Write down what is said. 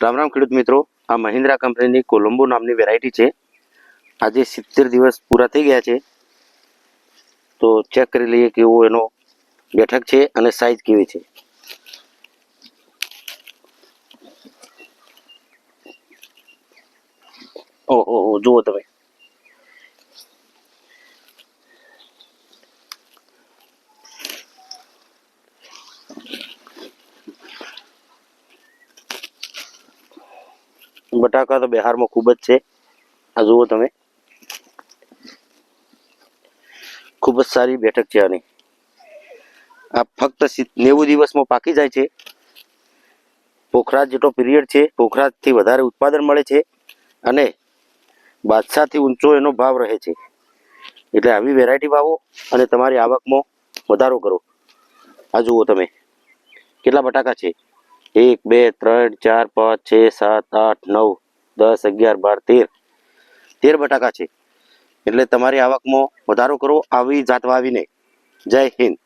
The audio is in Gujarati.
રામ રામ ખેડૂત મિત્રો, આ મહિન્દ્રા કંપનીની કોલંબો નામની વેરાયટી છે. આજે સિત્તેર દિવસ પૂરા થઈ ગયા છે. તો ચેક કરી લઈએ કેવો એનો બેઠક છે અને સાઈઝ કેવી છે. ઓહો હો જુઓ તમે. બટાકા તો બિહારમાં ખૂબ જ છે. આ જુઓ તમે. ખૂબ જ સારી બેઠક છે આની. આ ફક્ત નેવું દિવસમાં પાકી જાય છે. પોખરાજ જેટલો પીરિયડ છે, પોખરાજથી વધારે ઉત્પાદન મળે છે અને બાદશાહથી ઊંચો એનો ભાવ રહે છે. એટલે આવી વેરાયટી વાવો અને તમારી આવકમાં વધારો કરો. આ જુઓ તમે. કેટલા બટાકા છે? એક, બે, ત્રણ, ચાર, પાંચ, છ, સાત, આઠ, નવ, દસ, અગિયાર, બાર, તેર. તેર બટાકા છે. એટલે તમારી આવકમાં વધારો કરો, આવી જાત વાવીને. જય હિન્દ.